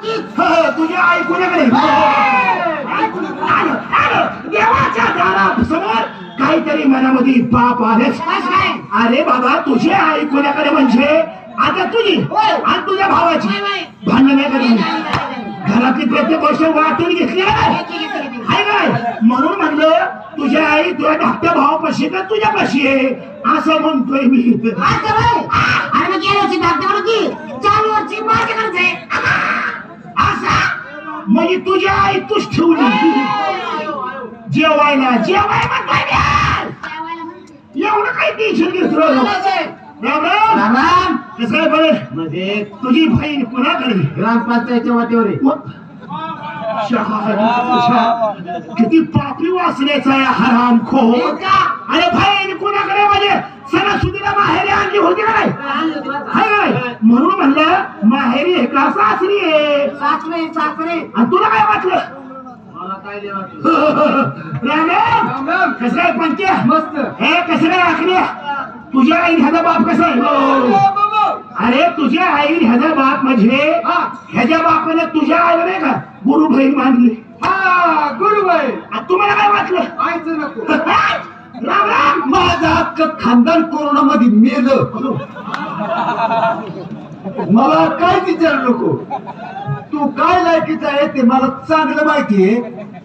तुझ्या आलं. देवाच्या दारासमोर काहीतरी मनामध्ये पाप आलेच. काय? अरे बाबा तुझी आई कोणाकडे म्हणजे? आता तुझी. आणि तुझ्या भावाची. भांडण नाही, घरातली प्रत्येक गोष्ट वाटून घेतली आहे. काय? म्हणून म्हणलं तुझ्या आई तुझ्या धाकट्या भावापाशी का तुझ्या पाशी आहे? असं म्हणतोय मी. असं होय? अरे मग गेल्या वर्षी धाकट्याकडे होती चालू वर्षी माझ्याकडेच आहे म्हणजे तुझ्या आई तूच ठेवली. जेवायला जेवाय म्हणतोय मी. एवढं काय टेन्शन घेतो राम राम राम कसं आहे बरे? म्हणजे तुझी बहीण कोणाकडे ग्रामपंचायतच्या वाटेवर किती पापी वाचण्याचा आहे हराम खो. अरे बहीण कोणाकडे म्हणजे? सणासुदीला माहेरी आणली होती का नाही? म्हणून म्हणलं माहेरी आहे का? सासरी आहे. सासरे सासरे. आणि तुला काय वाटलं? मला काय लय वाटलं. राम राम. कसं पंक्या मस्त. हे कसं काय आखल्या तुझ्या आई ह्याचा बाप कसा आहे? अरे तुझ्या आई ह्याचा बाप म्हणजे ह्याच्या बापाने तुझ्या आईला नाही का गुरु बहीण मानली? हा गुरुबाई आणि तुम्हाला काय वाटलं? आयचं नको. राम राम? माझं अख्खं खानदान कोरोना मध्ये मेलं मला काय विचारू नको? तू काय लायकीचा आहे ते मला चांगलं माहितीये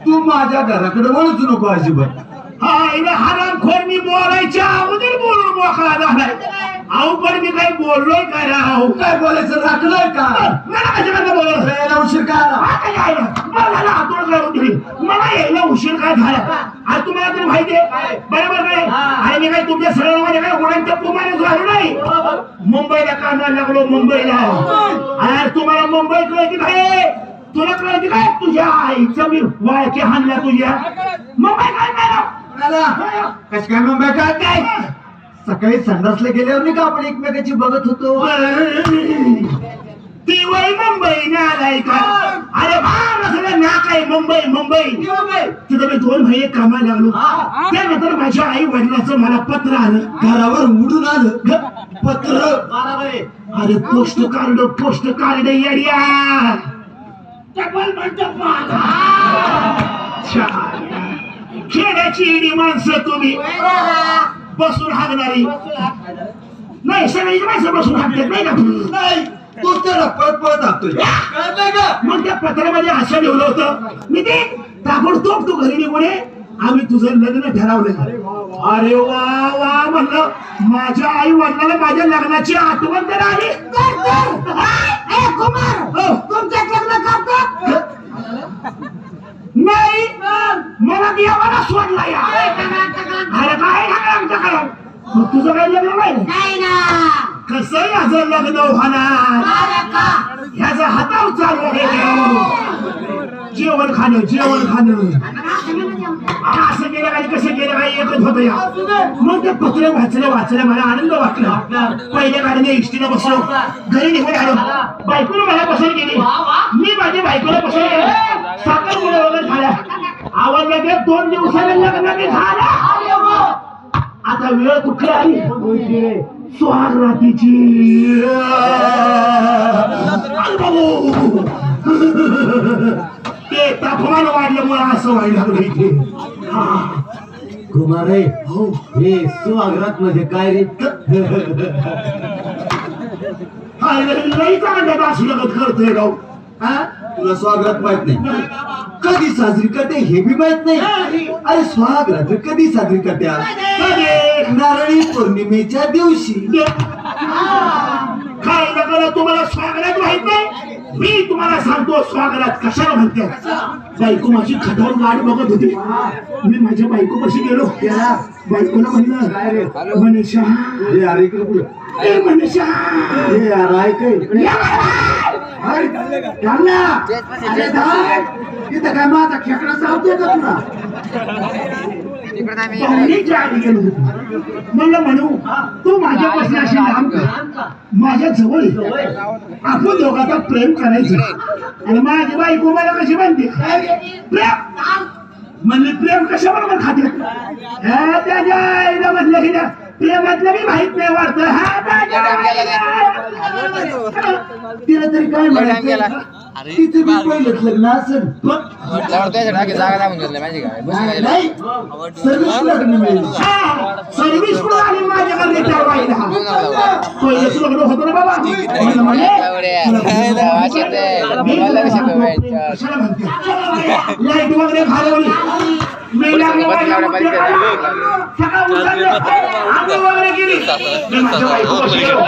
तू माझ्या घराकडे वळूच नको अजिबात. हा हिने हराम खोर मी बोलायच्या अगोदर बोलून मोकळा झालाय. अहो पण मी काही बोललोय काय राव काय बोलायचं? राखलंय का? मला कशाला बोलत यायला उशीर काय आला? हा काय? मला झालं हातोड काढून दिली मला यायला उशीर काय झाला? आज तुम्हाला तरी माहिती आहे? बरोबर काय आणि मी काय तुमच्या सरळमध्ये काय गुणांच्या प्रमाणे झालो नाही? मुंबईला कामाला लागलो मुंबईला. अरे तुम्हाला मुंबई कळती काय तुला कळती काय तुझ्या आईचं मी वाळके हाणल्या तुझ्या. मुंबई काय आला. कशी काय मुंबई काय काय सकाळी संडासला गेल्यावर नाही का आपण एकमेकाची बघत होतो? ती वय मुंबई ना आलाय का? अरे बा सगळं ना काय मुंबई मुंबई. तिथं मी दोन महिने कामाला लागलो. त्यानंतर माझ्या आई वडिलाचं मला पत्र आलं. घरावर उडून आलं. पत्र. अरे post card post card area खेड्याची माणसं तुम्ही. बसून हागणारी नाही सगळी माणसं बसून हागतात नाही का? नाही तो त्याला पळत पळत आणतोय कळतंय का? मग त्या पत्रामध्ये असं लिहिलं होतं मी ते ताबडतोब तू घरी निघून ये आम्ही तुझं लग्न ठरवलं. अरे वा वा. म्हणलं माझ्या आई वडिलाला माझ्या लग्नाची आठवण तर आली ए कुमार हो. तुमच्यात लग्न करतात नाही. मला देवाला सोडला या अरे काय झालं आमच्याकडं मग तुझं काही लग्न नाही? कसं याचं लग्न होणार ह्याचा हातावर चालू आहे जेवण खाणं जेवण खाणं. असं केलं काय कसं केलं काय एकच होतं या मग ते पत्र वाचलं वाचलं मला आनंद वाटला. पहिल्या गाडीने एसटीला बसलो. घरी निघून आलो. बायकोनं मला पसंत केली. मी माझ्या बायकोला पसंत केलं. साखर मुलं वगैरे झाल्या आवाज लगेच दोन दिवसाने लग्न झालं. आता वेळ कुठली आली स्वाग रातीची ते तापमान वाढल्यामुळे असं व्हायला इथे. हा. कुमार हो. हे सुहागरात म्हणजे काय रे? लई चांगलं लगत करतोय राव. हा? तुला स्वागत माहीत नाही कधी साजरी करते हे बी माहीत नाही. अरे स्वागत कधी साजरी करते? नारळी पौर्णिमेच्या दिवशी. काय तुम्हाला स्वागत माहीत नाही. मी तुम्हाला सांगतो स्वागत कशाला म्हणते? बायको माझी खटावर गाड बघत होती. मी माझ्या बायको कशी गेलो बायकोला म्हणलं मनीषा. हे अरे इकडे मनीषा. हे यार ऐक. इकडे ना. काय माझा खेकडा का तुला? म्हणू तू माझ्यापासून अशी लांब माझ्या जवळ आपण दोघांचा प्रेम करायचं. आणि माझी बायको मला कशी म्हणते? प्रेम. म्हणले प्रेम कशा बरोबर खाते? त्याच्या आईला म्हटलं की प्रेमातलं मी माहीत नाही वाटत. हा तिला तरी काय म्हणायचं तिथे मी पहिलंच लग्न असेल पण जागा लागून घेतलं माहिती का बसून नाही सर्विस लग्न मिळेल हा, सर्व्हिस कुठं आली माझ्याकडे त्या बाईला पहिलेच लग्न होतं ना बाबा म्हणलं म्हणे, तुला वाचत आहे. मला कशाला माहिती? कशाला म्हणते? लाइट वगैरे घालवली मेल्यामुळे बत्ती लावल्या पाहिजे. सकाळ उठले, आंघोळ वगैरे केली मी माझ्या बायकोपाशी गेलो.